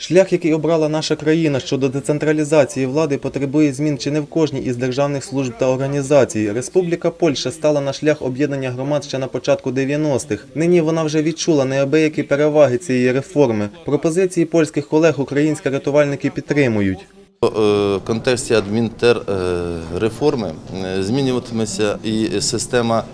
Шлях, який обрала наша країна щодо децентралізації влади, потребує змін чи не в кожній із державних служб та організацій. Республіка Польща стала на шлях об'єднання громад ще на початку 90-х. Нині вона вже відчула неабиякі переваги цієї реформи. Пропозиції польських колег українські рятувальники підтримують. В е, контексті адмінтерреформи е, змінюватиметься і система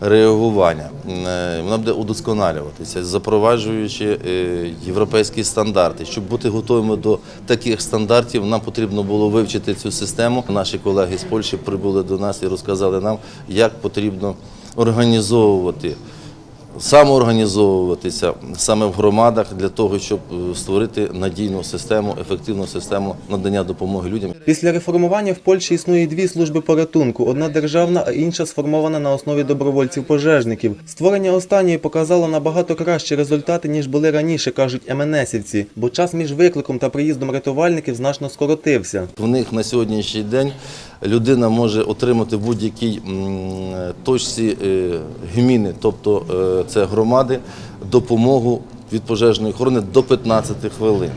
реагування. Е, Вона буде удосконалюватися, запроваджуючи е, європейські стандарти. Щоб бути готовими до таких стандартів, нам потрібно було вивчити цю систему. Наші колеги з Польщі прибули до нас і розказали нам, як потрібно організовувати самоорганізовуватися саме в громадах для того, щоб е, створити надійну систему, ефективну систему надання допомоги людям. Після реформування в Польщі існує дві служби порятунку: одна державна, а інша сформована на основі добровольців-пожежників. Створення останньої показало набагато кращі результати ніж були раніше, кажуть МНСівці, бо час між викликом та приїздом рятувальників значно скоротився. В них на сьогоднішній день людина може отримати в будь-якій точці е, гміни, тобто е, це громади, допомогу від пожежної охорони до 15 хвилин.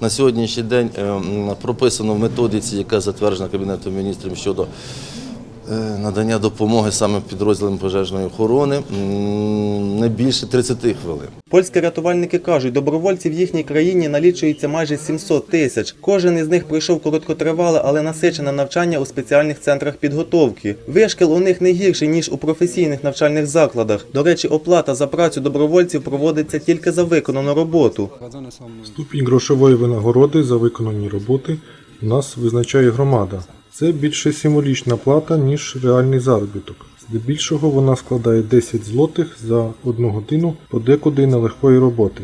На сьогоднішній день е, прописано в методиці, яка затверджена Кабінетом міністрів щодо надання допомоги саме підрозділам пожежної охорони, не більше 30 хвилин. Польські рятувальники кажуть, добровольців в їхній країні налічується майже 700 тисяч. Кожен із них пройшов короткотривале, але насичене навчання у спеціальних центрах підготовки. Вишкіл у них не гірший ніж у професійних навчальних закладах. До речі, оплата за працю добровольців проводиться тільки за виконану роботу. Ступінь грошової винагороди за виконані роботи у нас визначає громада. Це більше символічна плата, ніж реальний заробіток. Здебільшого вона складає 10 злотих за одну годину подекуди нелегкої роботи.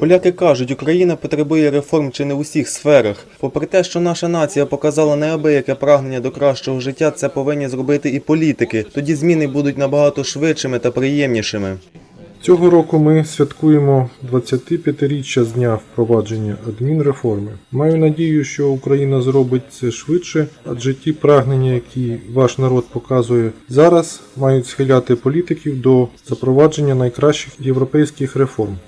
Поляки кажуть, Україна потребує реформ чи не в усіх сферах. Попри те, що наша нація показала неабияке прагнення до кращого життя, це повинні зробити і політики. Тоді зміни будуть набагато швидшими та приємнішими. Цього року ми святкуємо 25-річчя з дня впровадження адмінреформи. Маю надію, що Україна зробить це швидше, адже ті прагнення, які ваш народ показує зараз, мають схиляти політиків до запровадження найкращих європейських реформ.